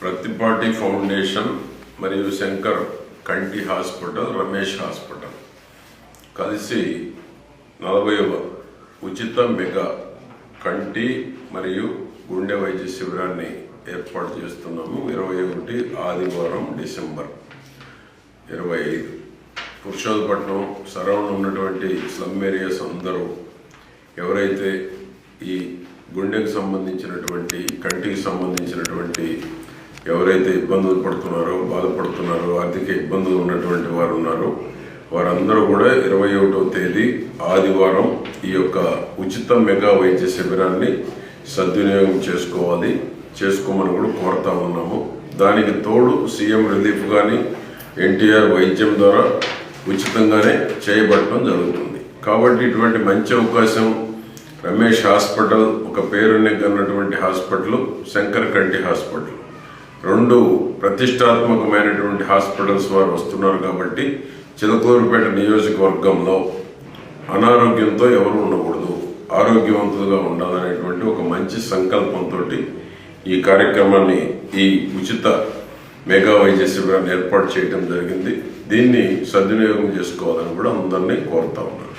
Prathipati foundation మరియు శంకర్ కంటి hospital Ramesh hospital. కలిసి నలభైవ ఉచిత మెగా కంటి మరియు గుండె వైద్య శిబిరాన్ని ఏర్పాటు చేస్తున్నాము. ఇరవై ఒకటి ఆదివారం డిసెంబర్ ఇరవై ఐదు. పురుషోత్పట్నం సరౌండ్ ఉన్నటువంటి స్లమ్ ఏరియాస్ అందరూ ఎవరైతే ఈ గుండెకు సంబంధించినటువంటి కంటికి సంబంధించినటువంటి ఎవరైతే ఇబ్బందులు పడుతున్నారో బాధపడుతున్నారో ఆర్థిక ఇబ్బందులు ఉన్నటువంటి వారు ఉన్నారో వారందరూ కూడా ఇరవై ఒకటో తేదీ ఆదివారం ఈ యొక్క ఉచిత మెగా వైద్య శిబిరాన్ని సద్వినియోగం చేసుకోవాలి చేసుకోమని కూడా కోరుతా ఉన్నాము. దానికి తోడు సీఎం రిలీఫ్ కానీ ఎన్టీఆర్ వైద్యం ద్వారా ఉచితంగానే చేయబడటం జరుగుతుంది. కాబట్టి ఇటువంటి మంచి అవకాశం రమేష్ హాస్పిటల్ ఒక పేరున్నటువంటి హాస్పిటల్ శంకర్ కంటి హాస్పిటల్. రెండు ప్రతిష్టాత్మకమైనటువంటి హాస్పిటల్స్ వారు వస్తున్నారు కాబట్టి చిలకూరుపేట నియోజకవర్గంలో అనారోగ్యంతో ఎవరు ఉండకూడదు ఆరోగ్యవంతులుగా ఉండాలనేటువంటి ఒక మంచి సంకల్పంతో ఈ కార్యక్రమాన్ని ఈ ఉచిత మెగా వైద్య శిబిరాన్ని ఏర్పాటు చేయడం జరిగింది. దీన్ని సద్వినియోగం చేసుకోవాలని కూడా అందరినీ కోరుతా ఉన్నాను.